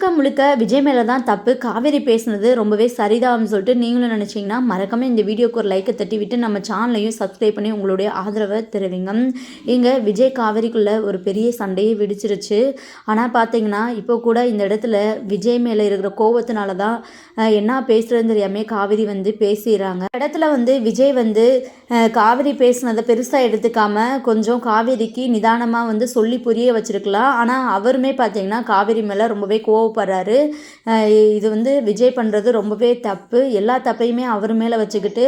முழுக்க முழுக்க. விஜய் மேலே தான் தப்பு. காவேரி பேசுனது ரொம்பவே சரிதான்னு சொல்லிட்டு நீங்களும் நினச்சிங்கன்னா மறக்காமல் இந்த வீடியோக்கு ஒரு லைக்கை தட்டி விட்டு நம்ம சேனலையும் சப்ஸ்கிரைப் பண்ணி உங்களுடைய ஆதரவை தெரிவிங்க. இங்கே விஜய் காவேரிக்குள்ளே ஒரு பெரிய சண்டையே வெடிச்சிருச்சு. ஆனால் பார்த்தீங்கன்னா இப்போ கூட இந்த இடத்துல விஜய் மேலே இருக்கிற கோபத்தினால தான் என்ன பேசுகிறதுன்னு தெரியாமல் காவேரி வந்து பேசிடுறாங்க. இடத்துல வந்து விஜய் வந்து காவேரி பேசுனதை பெருசாக எடுத்துக்காம கொஞ்சம் காவேரிக்கு நிதானமாக வந்து சொல்லி புரிய வச்சிருக்கலாம். ஆனால் அவருமே பார்த்தீங்கன்னா காவேரி மேலே ரொம்பவே கோவப்படுறாரு இது வந்து விஜய் பண்ணுறது ரொம்பவே தப்பு. எல்லா தப்பையுமே அவர் மேலே வச்சுக்கிட்டு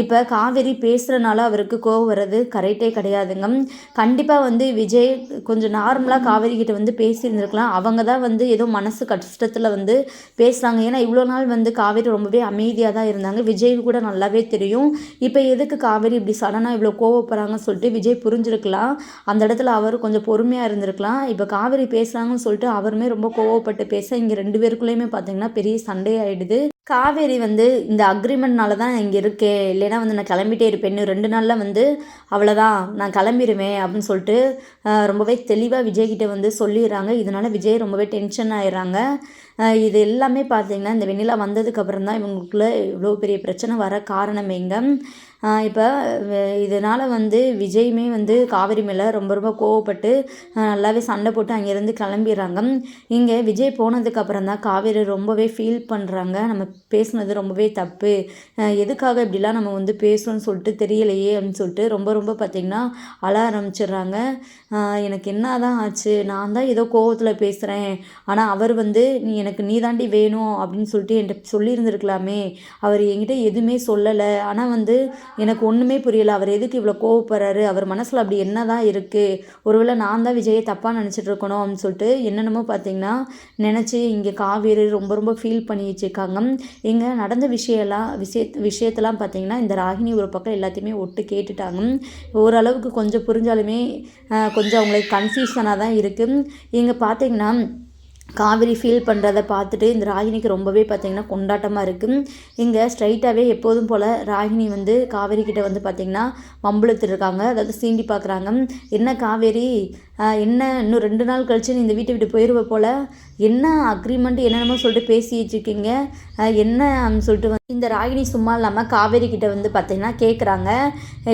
இப்போ காவேரி பேசுகிறனால அவருக்கு கோவம் வர்றது கரெக்டே கிடையாதுங்க. கண்டிப்பாக வந்து விஜய் கொஞ்சம் நார்மலாக காவேரி கிட்ட வந்து பேசியிருந்துருக்கலாம். அவங்க தான் வந்து ஏதோ மனசு கஷ்டத்தில் வந்து பேசுகிறாங்க ஏன்னா இவ்வளோ நாள் வந்து காவேரி ரொம்பவே அமைதியாக தான் இருந்தாங்க. விஜய் கூட நல்லாவே தெரியும். இப்போ எதுக்கு காவேரி இப்படி சடனாக இவ்வளோ கோவப்படுறாங்கன்னு சொல்லிட்டு விஜய் புரிஞ்சிருக்கலாம். அந்த இடத்துல அவர் கொஞ்சம் பொறுமையாக இருந்திருக்கலாம். இப்போ காவேரி பேசுகிறாங்கன்னு சொல்லிட்டு அவருமே ரொம்ப கோவப்பட்டு பேச இங்கே ரெண்டு பேருக்குள்ளேயுமே பார்த்தீங்கன்னா பெரிய சண்டை ஆகிடுது காவேரி வந்து இந்த அக்ரிமெண்ட்னால தான் இங்கே இருக்கேன் இல்லைன்னா வந்து நான் கிளம்பிட்டே இருப்பேன் இன்னும் ரெண்டு நாளில் வந்து அவ்வளோதான் நான் கிளம்பிடுவேன் அப்படின்னு சொல்லிட்டு ரொம்பவே தெளிவாக விஜய்கிட்ட வந்து சொல்லிடுறாங்க. இதனால விஜய் ரொம்பவே டென்ஷன் ஆயிடுறாங்க. இது எல்லாமே பார்த்தீங்கன்னா இந்த வெண்ணிலா வந்ததுக்கப்புறம் தான் இவங்களுக்குள்ளே இவ்வளோ பெரிய பிரச்சனை வர காரணம் எங்க? இப்போ இதனால் வந்து விஜயுமே வந்து காவேரி மேலே ரொம்ப ரொம்ப கோவப்பட்டு நல்லாவே சண்டை போட்டு அங்கேருந்து கிளம்பிடுறாங்க. இங்கே விஜய் போனதுக்கப்புறம் தான் காவேரி ரொம்பவே ஃபீல் பண்ணுறாங்க நம்ம பேசுனது ரொம்பவே தப்பு. எதுக்காக இப்படிலாம் நம்ம வந்து பேசுகிறோம்னு சொல்லிட்டு தெரியலையே அப்படின்னு சொல்லிட்டு ரொம்ப ரொம்ப பார்த்திங்கன்னா அழ ஆரம்பிச்சிடுறாங்க. எனக்கு என்ன தான் ஆச்சு? நான் தான் ஏதோ கோவத்தில் பேசுகிறேன் ஆனால் அவர் வந்து நீ எனக்கு நீ தாண்டி வேணும் அப்படின்னு சொல்லிட்டு என்கிட்ட சொல்லியிருந்துருக்கலாமே. அவர் என்கிட்ட எதுவுமே சொல்லலை. ஆனால் வந்து எனக்கு ஒன்றுமே புரியல. அவர் எதுக்கு இவ்வளோ கோவப்படுறாரு? அவர் மனசில் அப்படி என்ன தான் இருக்குது ஒருவேளை நான் தான் விஜயை தப்பாக நினச்சிட்டு இருக்கணும் அப்படின்னு சொல்லிட்டு என்னென்னமோ பார்த்தீங்கன்னா நினச்சி இங்கே காவேரி ரொம்ப ரொம்ப ஃபீல் பண்ணி வச்சுருக்காங்க இங்கே நடந்த விஷயம்லாம் விஷய விஷயத்தெல்லாம் பார்த்தீங்கன்னா இந்த ராகினி ஒரு பக்கம் எல்லாத்தையுமே ஒட்டு கேட்டுட்டாங்க. ஓரளவுக்கு கொஞ்சம் புரிஞ்சாலுமே கொஞ்சம் அவங்களுக்கு கன்ஃபியூஷனாக தான் இருக்குது இங்கே பார்த்தீங்கன்னா காவிரி ஃபீல் பண்ணுறத பார்த்துட்டு இந்த ராகினிக்கு ரொம்பவே பார்த்தீங்கன்னா கொண்டாட்டமாக இருக்குது இங்கே ஸ்ட்ரைட்டாகவே எப்போதும் போல் ராகினி வந்து காவேரி கிட்டே வந்து பார்த்திங்கன்னா மம்பளத்துட்டு இருக்காங்க. அதாவது சீண்டி பார்க்குறாங்க. என்ன காவேரி? என்ன இன்னும் ரெண்டு நாள் கழிச்சு நீ இந்த வீட்டை விட்டு போயிடுவ போல்? என்ன அக்ரிமெண்ட் என்னென்னமோ சொல்லிட்டு பேசி இருக்கீங்க? என்ன அப்படின்னு சொல்லிட்டு இந்த ராகினி சும்மா இல்லாமல் காவேரி கிட்ட வந்து பார்த்தீங்கன்னா கேட்குறாங்க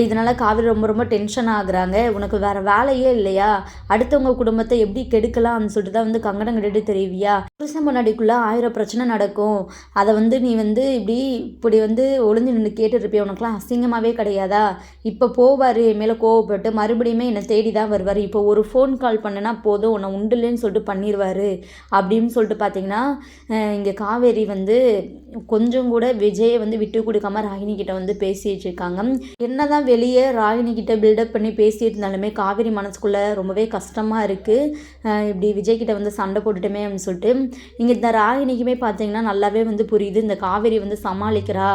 இதனால் காவேரி ரொம்ப ரொம்ப டென்ஷன் ஆகுறாங்க. உனக்கு வேறு வேலையே இல்லையா? அடுத்தவங்க குடும்பத்தை எப்படி கெடுக்கலாம்னு சொல்லிட்டு தான் வந்து கங்கடம் கட்டிட்டு தெரிவியா புருஷன் முன்னாடிக்குள்ளே ஆயிரம் பிரச்சனை நடக்கும். அதை வந்து நீ வந்து இப்படி இப்படி வந்து ஒளிஞ்சு நின்று கேட்டுருப்பிய உனக்குலாம் அசிங்கமாகவே கிடையாதா? இப்போ போவார் என் மேலே கோவப்பட்டு மறுபடியுமே என்னை தேடி தான் வருவார். இப்போ ஒரு ஃபோன் கால் பண்ணனா போதும் உன்னை உண்டுலேன்னு சொல்லிட்டு பண்ணிடுவார் அப்படின்னு சொல்லிட்டு பார்த்தீங்கன்னா இங்கே காவேரி வந்து கொஞ்சம் கூட விஜயை வந்து விட்டு கொடுக்காம ராகினி கிட்ட வந்து பேசிட்டு இருக்காங்க. என்னதான் வெளியே ராகினி கிட்ட பில்டப் பண்ணி பேசிட்டு இருந்தாலுமே காவேரி மனசுக்குள்ள ரொம்பவே கஷ்டமாக இருக்குது இப்படி விஜய் கிட்ட வந்து சண்டை போட்டுட்டோமே அப்படின்னு சொல்லிட்டு இங்கே இந்த ராகினிக்குமே பார்த்தீங்கன்னா நல்லாவே வந்து புரியுது. இந்த காவேரி வந்து சமாளிக்கிறா.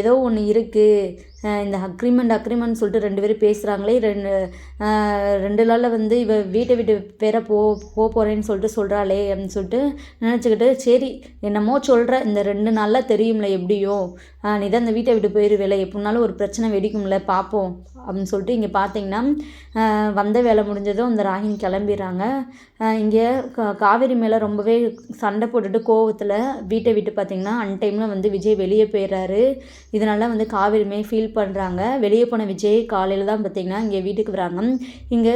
ஏதோ ஒன்று இருக்குது இந்த அக்ரிமெண்ட் அக்ரிமெண்ட் சொல்லிட்டு ரெண்டு பேரும் பேசுகிறாங்களே ரெண்டு ரெண்டு நாளில் வந்து இவ வீட்டை விட்டு பேர போ போக போகிறேன்னு சொல்லிட்டு சொல்கிறாளே அப்படின்னு சொல்லிட்டு நினச்சிக்கிட்டு சரி என்னமோ சொல்கிற இந்த ரெண்டு நாளில் தெரியும்ல எப்படியும் நீதான் நீ தான் இந்த வீட்டை விட்டு போயிடுவேல எப்படினாலும் ஒரு பிரச்சனை வெடிக்கும்ல பார்ப்போம் அப்படின்னு சொல்லிட்டு இங்கே பார்த்தீங்கன்னா வந்த வேலை முடிஞ்சதும் அந்த ராகினி கிளம்பிடுறாங்க. இங்கே கா காவேரி மேலே ரொம்பவே சண்டை போட்டுட்டு கோவத்தில் வீட்டை விட்டு பார்த்தீங்கன்னா அன்டைமில் வந்து விஜய் வெளியே போயிடுறாரு. இதனால வந்து காவேரிமே ஃபீல் பண்ணுறாங்க வெளியே போன விஜய் காலையில் தான் பார்த்திங்கன்னா இங்கே வீட்டுக்கு வராங்க. இங்கே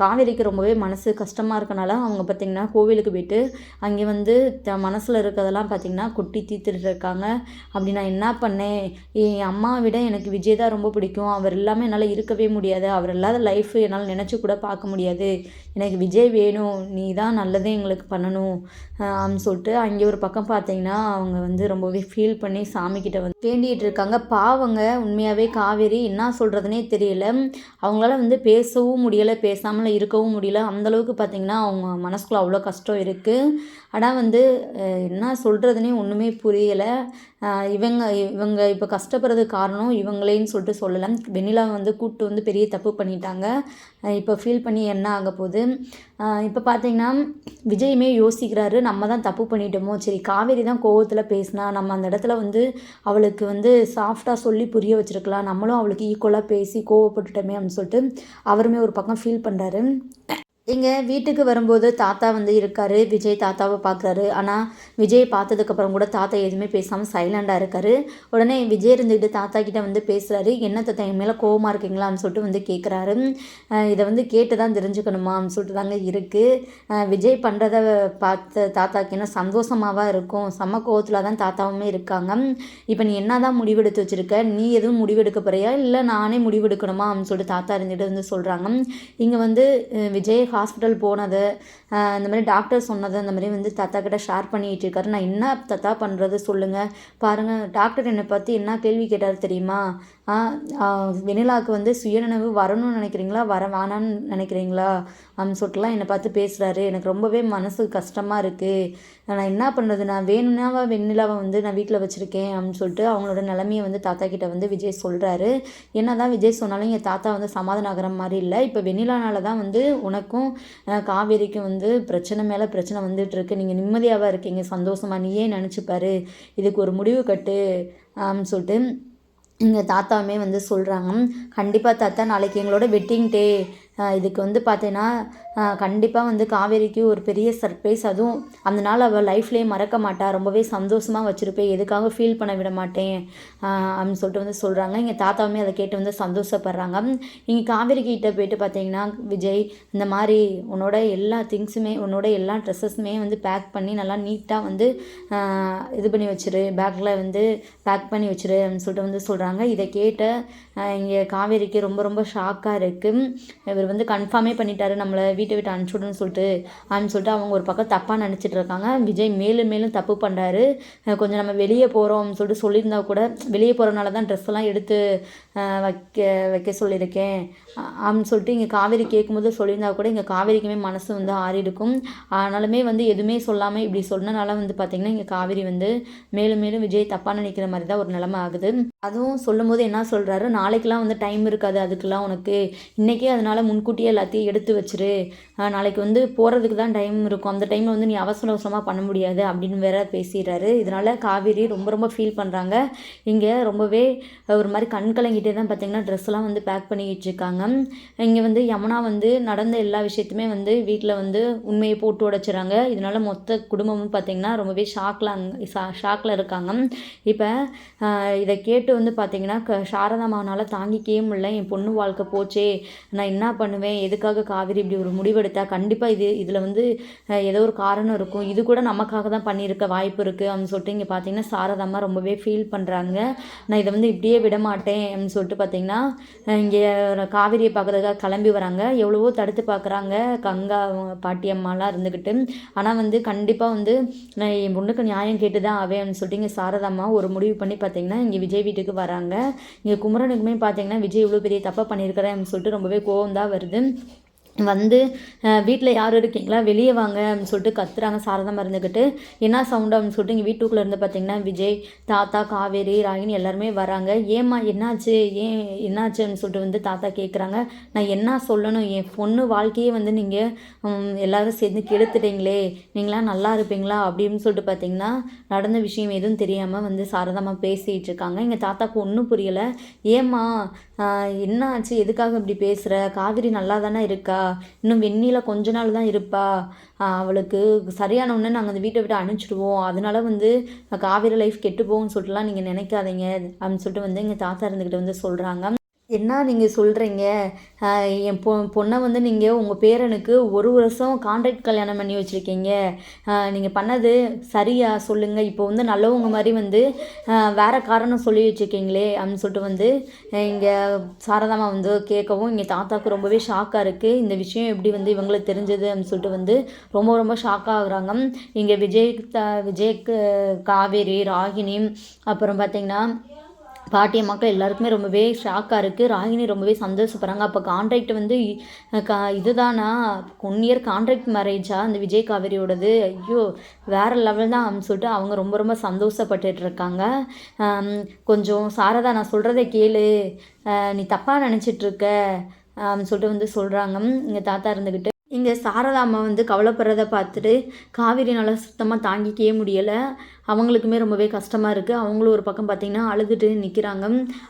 காவேரிக்கு ரொம்பவே மனசு கஷ்டமாக இருக்கனால அவங்க பார்த்திங்கன்னா கோவிலுக்கு போயிட்டு அங்கே வந்து த மனசில் இருக்கிறதெல்லாம் பார்த்திங்கன்னா கொட்டி தீர்த்துட்டு இருக்காங்க. அப்படி நான் என்ன பண்ணேன்? என் அம்மாவை விட எனக்கு விஜய் தான் ரொம்ப பிடிக்கும். அவர் இல்லாமல் என்னால் இருக்கவே முடியாது. அவர் இல்லாத லைஃப் என்னால் நினச்சி கூட பார்க்க முடியாது. எனக்கு விஜய் வேணும். நீ தான் நல்லதே எங்களுக்கு பண்ணணும். அப்படின்னு சொல்லிட்டு அங்கே ஒரு பக்கம் பார்த்தீங்கன்னா அவங்க வந்து ரொம்பவே ஃபீல் பண்ணி சாமிக்கிட்ட வந்து வேண்டிகிட்டு இருக்காங்க. பாவங்க உண்மையாகவே காவேரி என்ன சொல்கிறதுனே தெரியல. அவங்களால வந்து பேசவும் முடியலை பேசாமல் இருக்கவும் முடியல. அந்தளவுக்கு பார்த்தீங்கன்னா அவங்க மனசுக்குள்ள அவ்வளோ கஷ்டம் இருக்குது ஆனால் வந்து என்ன சொல்கிறதுனே ஒன்றுமே புரியலை. இவங்க இவங்க இப்போ கஷ்டப்படுறதுக்கு காரணம் இவங்களேன்னு சொல்லிட்டு சொல்லலாம் வெண்ணிலா வந்து கூப்பிட்டு வந்து பெரிய தப்பு பண்ணிட்டாங்க. இப்போ ஃபீல் பண்ணி என்ன ஆக போகுது இப்போ பார்த்தீங்கன்னா விஜயுமே யோசிக்கிறாரு நம்ம தான் தப்பு பண்ணிட்டோமோ? சரி காவேரி தான் கோவத்தில் பேசினா நம்ம அந்த இடத்துல வந்து அவளுக்கு வந்து சாஃப்டாக சொல்லி புரிய வச்சுருக்கலாம். நம்மளும் அவளுக்கு ஈக்குவலாக பேசி கோவப்பட்டுட்டோமே அப்படின்னு சொல்லிட்டு அவருமே ஒரு பக்கம் ஃபீல் பண்ணுறாரு இங்கே வீட்டுக்கு வரும்போது தாத்தா வந்து இருக்காரு விஜய் தாத்தாவை பார்க்குறாரு ஆனால் விஜய் பார்த்ததுக்கப்புறம் கூட தாத்தா எதுவுமே பேசாமல் சைலண்டாக இருக்காரு. உடனே விஜய் இருந்துக்கிட்டு தாத்தா கிட்டே வந்து பேசுகிறாரு என்ன தாத்தா என் மேலே கோவமாக இருக்கீங்களான்னு சொல்லிட்டு வந்து கேட்குறாரு இதை வந்து கேட்டு தான் தெரிஞ்சுக்கணுமான்னு சொல்லிட்டு தாங்க இருக்குது விஜய் பண்ணுறத பார்த்த தாத்தாக்கு என்ன சந்தோஷமாவாக இருக்கும். செம்ம கோவத்தில் தான் தாத்தாவுமே இருக்காங்க. இப்போ நீ என்ன தான் முடிவெடுத்து வச்சுருக்க? நீ எதுவும் முடிவெடுக்க போறியா? இல்லை நானே முடிவெடுக்கணுமா? அப்படின்னு சொல்லிட்டு தாத்தா இருந்துகிட்டு வந்து சொல்கிறாங்க இங்கே வந்து விஜய் ஹாஸ்பிட்டல் போனது. இந்த மாதிரி டாக்டர் சொன்னது அந்த மாதிரி வந்து தாத்தா கிட்ட ஷேர் பண்ணிகிட்டு இருக்காரு. நான் என்ன தாத்தா பண்ணுறது சொல்லுங்கள் பாருங்கள் டாக்டர் என்னை பற்றி என்ன கேள்வி கேட்டார் தெரியுமா? வெனிலாவுக்கு வந்து சுயநினைவு வரணும்னு நினைக்கிறீங்களா? வர வேணான்னு நினைக்கிறீங்களா? அப்படின்னு சொல்லிட்டுலாம் என்னை பார்த்து பேசுகிறாரு எனக்கு ரொம்பவே மனசு கஷ்டமாக இருக்குது நான் என்ன பண்ணுறது நான் வேணும்னாவா வெண்ணிலாவை வந்து நான் வீட்டில் வச்சுருக்கேன் அப்படின்னு சொல்லிட்டு அவங்களோட நிலமையை வந்து தாத்தா கிட்ட வந்து விஜய் சொல்கிறாரு என்ன தான் விஜய் சொன்னாலும் எங்கள் தாத்தா வந்து சமாதானம் ஆகிற மாதிரி இல்லை. இப்போ வெண்ணிலானால தான் வந்து உனக்கும் காவேரிக்கும் வந்து பிரச்சனை மேலே பிரச்சனை வந்துட்டு இருக்கு. நீங்கள் நிம்மதியாகவா இருக்கீங்க. சந்தோஷமா நீயே நினச்சிப்பாரு. இதுக்கு ஒரு முடிவு கட்டு அப்படின்னு சொல்லிட்டு எங்கள் தாத்தாவுமே வந்து சொல்கிறாங்க கண்டிப்பாக தாத்தா நாளைக்கு எங்களோட வெட்டிங் டே இதுக்கு வந்து பார்த்தீங்கன்னா கண்டிப்பாக வந்து காவேரிக்கு ஒரு பெரிய சர்ப்ரைஸ் அதுவும் அந்த நாள் அவள் லைஃப்லேயே மறக்க மாட்டா. ரொம்பவே சந்தோஷமாக வச்சுருப்பேன் எதுக்காக ஃபீல் பண்ண விட மாட்டேன் அப்படின்னு சொல்லிட்டு வந்து சொல்கிறாங்க எங்கள் தாத்தாவுமே அதை கேட்டு வந்து சந்தோஷப்படுறாங்க. இங்கே காவேரி கிட்ட போயிட்டு பார்த்தீங்கன்னா விஜய் இந்த மாதிரி உன்னோட எல்லா திங்ஸுமே உன்னோட எல்லா ட்ரெஸ்ஸஸுமே வந்து பேக் பண்ணி நல்லா நீட்டாக வந்து இது பண்ணி வச்சிரு. பேக்கில் வந்து பேக் பண்ணி வச்சிரு அப்படின்னு சொல்லிட்டு வந்து சொல்கிறாங்க இதை கேட்ட இங்கே காவேரிக்கு ரொம்ப ரொம்ப ஷாக்காக இருக்குது இவர் வந்து கன்ஃபார்மே பண்ணிட்டாரு நம்மளை வீட்டை விட்டு அனுப்பிச்சுடுன்னு சொல்லிட்டு. அப்படின்னு சொல்லிட்டு அவங்க ஒரு பக்கம் தப்பாக நினச்சிட்டு இருக்காங்க. விஜய் மேலும் மேலும் தப்பு பண்ணுறாரு கொஞ்சம் நம்ம வெளியே போகிறோம்னு சொல்லிட்டு சொல்லியிருந்தா கூட வெளியே போகிறனால தான் ட்ரெஸ் எல்லாம் எடுத்து வைக்க வைக்க சொல்லியிருக்கேன். அப்படின்னு சொல்லிட்டு இங்கே காவேரி கேட்கும்போது சொல்லியிருந்தா கூட இங்கே காவேரிக்குமே மனசு வந்து ஆறி இருக்கும். ஆனாலுமே வந்து எதுவுமே சொல்லாமல் இப்படி சொன்னனால வந்து பார்த்திங்கன்னா இங்கே காவேரி வந்து மேலும் மேலும் விஜய் தப்பாக நினைக்கிற மாதிரி தான் ஒரு நிலமை ஆகுது. அதுவும் சொல்லும்போது என்ன சொல்கிறாரு நாளைக்கெலாம் வந்து டைம் இருக்காது அதுக்கெல்லாம் உனக்கு. இன்றைக்கே அதனால் முன்கூட்டியே எல்லாத்தையும் எடுத்து வச்சிரு. நாளைக்கு வந்து போகிறதுக்கு தான் டைம் இருக்கும். அந்த டைமில் வந்து நீ அவசர அவசரமாக பண்ண முடியாது அப்படின்னு வேற பேசிடுறாரு. இதனால் காவேரி ரொம்ப ரொம்ப ஃபீல் பண்ணுறாங்க இங்கே ரொம்பவே ஒரு மாதிரி கண் கலங்கிட்டே தான் பார்த்திங்கன்னா ட்ரெஸ்லாம் வந்து பேக் பண்ணிக்கிட்டு இருக்காங்க. இங்கே வந்து யமுனா வந்து நடந்த எல்லா விஷயத்தையுமே வந்து வீட்டில் வந்து உண்மையை போட்டு உடைச்சிறாங்க. இதனால மொத்த குடும்பமும் பார்த்திங்கன்னா ரொம்பவே ஷாக்கில் அங்கே ஷாக்கில் இருக்காங்க. இப்போ இதை கேட்டு வந்து பார்த்திங்கன்னா க சாரதாமாவனால் தாங்கிக்கவே முடியல. என் பொண்ணு வாழ்க்கை போச்சே. நான் என்ன பண்ணுவேன் எதுக்காக காவேரி இப்படி ஒரு முடிவெடுத்தா? கண்டிப்பாக இது இதில் வந்து ஏதோ ஒரு காரணம் இருக்கும். இது கூட நமக்காக தான் பண்ணியிருக்க வாய்ப்பு இருக்குது அப்படின்னு சொல்லிட்டு இங்கே பார்த்தீங்கன்னா சாரதாம்மா ரொம்பவே ஃபீல் பண்ணுறாங்க நான் இதை வந்து இப்படியே விட மாட்டேன் அப்படின்னு சொல்லிட்டு பார்த்தீங்கன்னா இங்கே காவிரியை பார்க்குறதுக்காக கிளம்பி வராங்க. எவ்வளவோ தடுத்து பார்க்குறாங்க கங்கா பாட்டி அம்மாலாம் இருந்துக்கிட்டு ஆனால் வந்து கண்டிப்பாக வந்து நான் என் பொண்ணுக்கு நியாயம் கேட்டு தான் ஆவேன் அப்படின்னு சொல்லிட்டு இங்கே சாரதம்மா ஒரு முடிவு பண்ணி பார்த்தீங்கன்னா இங்கே விஜய் வீட்டுக்கு வராங்க. இங்கே குமரனுக்குமே பார்த்தீங்கன்னா விஜய் இவ்வளோ பெரிய தப்பாக பண்ணியிருக்கிறேன் அப்படின்னு சொல்லிட்டு ரொம்பவே கோவம் தான் வருது வந்து வீட்டில் யார் இருக்கீங்களா? வெளியே வாங்க அப்படின்னு சொல்லிட்டு கத்துறாங்க சாரதமாக இருந்துக்கிட்டு என்ன சவுண்டு அப்படின்னு சொல்லிட்டு இங்கே வீட்டுக்குள்ளே இருந்து பார்த்தீங்கன்னா விஜய் தாத்தா காவேரி ராகினி எல்லாருமே வராங்க. ஏம்மா என்னாச்சு? ஏன் என்னாச்சு அப்படின்னு சொல்லிட்டு வந்து தாத்தா கேட்குறாங்க நான் என்ன சொல்லணும்? என் பொண்ணு வாழ்க்கையே வந்து நீங்கள் எல்லாரும் சேர்ந்து கெடுத்துட்டீங்களே. நீங்களாம் நல்லா இருப்பீங்களா? அப்படின்னு சொல்லிட்டு பார்த்தீங்கன்னா நடந்த விஷயம் எதுவும் தெரியாமல் வந்து சாரதமாக பேசிகிட்டு இருக்காங்க. எங்கள் தாத்தாவுக்கு ஒன்றும் புரியலை. ஏம்மா என்னாச்சு? என்ன ஆச்சு எதுக்காக இப்படி பேசுகிற காவிரி நல்லா தானே இருக்கா? இன்னும் வெந்நீல கொஞ்ச நாள் தான் இருப்பா. அவளுக்கு சரியான உடனே நாங்கள் அந்த வீட்டை விட்டு அனுப்பிச்சிடுவோம். அதனால வந்து காவிரி லைஃப் கெட்டு போகும்னு சொல்லிட்டுலாம் நீங்கள் நினைக்காதீங்க அப்படின்னு சொல்லிட்டு வந்து எங்கள் தாத்தா இருந்துக்கிட்ட வந்து சொல்கிறாங்க என்ன நீங்கள் சொல்கிறீங்க என் பொ பொண்ணை வந்து நீங்கள் உங்கள் பேரனுக்கு ஒரு வருஷம் கான்ட்ராக்ட் கல்யாணம் பண்ணி வச்சுருக்கீங்க. நீங்கள் பண்ணது சரியா? சொல்லுங்கள் இப்போ வந்து நல்லவங்க மாதிரி வந்து வேறு காரணம் சொல்லி வச்சுருக்கீங்களே அப்படின்னு சொல்லிட்டு வந்து இங்கே சாரதாமா வந்து கேட்கவும் இங்கே தாத்தாவுக்கு ரொம்பவே ஷாக்காக இருக்குது இந்த விஷயம் எப்படி வந்து இவங்களுக்கு தெரிஞ்சது அப்படின்னு சொல்லிட்டு வந்து ரொம்ப ரொம்ப ஷாக் ஆகுறாங்க. இங்கே விஜய் விஜய்க்கு காவேரி ராகினி அப்புறம் பார்த்தீங்கன்னா பாட்டிய மக்கள் எல்லாருக்குமே ரொம்பவே ஷாக்காக இருக்குது ராகினி ரொம்பவே சந்தோஷப்படுறாங்க. அப்போ கான்ட்ராக்ட் வந்து கா இதுதானா? ஒன் இயர் கான்ட்ராக்ட் மேரேஜா அந்த விஜய் காவேரியோடது? ஐயோ வேறு லெவல் தான் அப்படின்னு சொல்லிட்டு அவங்க ரொம்ப ரொம்ப சந்தோஷப்பட்டுட்டு இருக்காங்க. கொஞ்சம் சாரதா நான் சொல்கிறத கேளு. நீ தப்பாக நினச்சிட்ருக்க அப்படின்னு சொல்லிட்டு வந்து சொல்கிறாங்க இங்கே தாத்தா இருந்துக்கிட்டு இங்கே சாரதா அம்மா வந்து கவலைப்படுறத பார்த்துட்டு காவேரினால் சுத்தமாக தாங்கிக்கவே முடியலை. அவங்களுக்குமே ரொம்பவே கஷ்டமாக இருக்குது அவங்களும் ஒரு பக்கம் பார்த்திங்கன்னா அழுதுட்டு நிற்கிறாங்க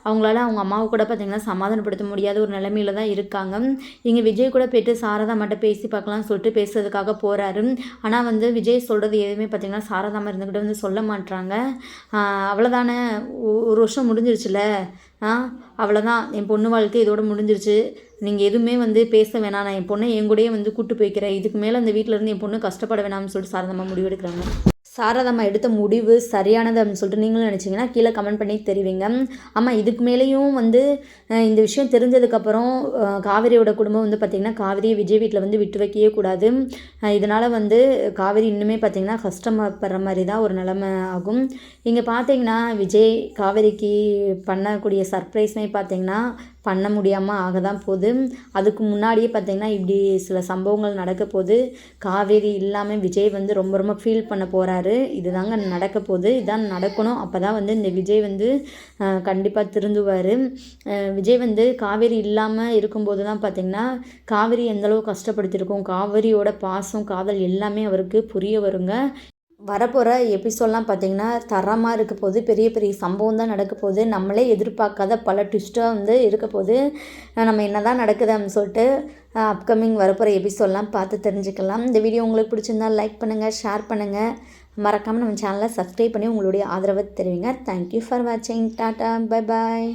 அவங்களால அவங்க அம்மாவை கூட பார்த்திங்கன்னா சமாதானப்படுத்த முடியாத ஒரு நிலமையில தான் இருக்காங்க. இங்கே விஜய் கூட போயிட்டு சாரதா மட்டும் பேசி பார்க்கலாம்னு சொல்லிட்டு பேசுறதுக்காக போகிறாரு ஆனால் வந்து விஜய் சொல்கிறது எதுவுமே பார்த்திங்கன்னா சாரதாமா இருந்துக்கிட்ட வந்து சொல்ல மாட்டாங்க அவ்வளோதானே ஒ- ஒரு வருஷம் முடிஞ்சிருச்சுல. ஆ அவ்வளோதான் என் பொண்ணு வாழ்க்கை இதோட முடிஞ்சிருச்சு. நீங்கள் எதுவுமே வந்து பேச வேணாம். நான் என் பொண்ணை என் கூடயே வந்து கூட்டு போய்க்கிறேன். இதுக்கு மேலே அந்த வீட்டில் இருந்து என் பொண்ணு கஷ்டப்பட வேணாம்னு சொல்லிட்டு சாரதமாக முடிவெடுக்கிறாங்க. சாரதம்மா எடுத்த முடிவு சரியானது அப்படின்னு சொல்லிட்டு நீங்களும் நினச்சிங்கன்னா கீழே கமெண்ட் பண்ணி தெரிவிங்க. ஆமாம் இதுக்கு மேலேயும் வந்து இந்த விஷயம் தெரிஞ்சதுக்கப்புறம் காவிரியோட குடும்பம் வந்து பார்த்திங்கன்னா காவிரியை விஜய் வீட்டில் வந்து விட்டு வைக்கவே கூடாது. இதனால் வந்து காவேரி இன்னுமே பார்த்திங்கன்னா கஷ்டப்படுற மாதிரி தான் ஒரு நிலமை ஆகும். இங்கே பார்த்தீங்கன்னா விஜய் காவேரிக்கு பண்ணக்கூடிய சர்ப்ரைஸ்மே பார்த்திங்கன்னா பண்ண முடியாமல் ஆக தான் போகுது. அதுக்கு முன்னாடியே பார்த்தீங்கன்னா இப்படி சில சம்பவங்கள் நடக்க போகுது. காவேரி இல்லாமல் விஜய் வந்து ரொம்ப ரொம்ப ஃபீல் பண்ண போகிறாரு இதுதாங்க நடக்க போகுது. இதான் நடக்கணும். அப்போ தான் வந்து இந்த விஜய் வந்து கண்டிப்பாக திருந்துவார். விஜய் வந்து காவேரி இல்லாமல் இருக்கும்போது தான் பார்த்தீங்கன்னா காவேரி எந்தளவு கஷ்டப்படுத்தியிருக்கோம்? காவேரியோட பாசம் காதல் எல்லாமே அவருக்கு புரிய வருங்க. வரப்போகிற எபிசோட்லாம் பார்த்தீங்கன்னா தரமாக இருக்க போது பெரிய பெரிய சம்பவம் தான் நடக்க போகுது. நம்மளே எதிர்பார்க்காத பல ட்விஸ்ட்டாக வந்து இருக்க போது நம்ம என்ன தான் நடக்குது அப்படின்னு சொல்லிட்டு அப்கமிங் வரப்போகிற எபிசோட்லாம் பார்த்து தெரிஞ்சுக்கலாம். இந்த வீடியோ உங்களுக்கு பிடிச்சிருந்தா லைக் பண்ணுங்கள் ஷேர் பண்ணுங்கள் மறக்காமல் நம்ம சேனலை சப்ஸ்கிரைப் பண்ணி உங்களுடைய ஆதரவை தெரிவிங்க. தேங்க்யூ ஃபார் வாட்சிங் டாட்டா பை பாய்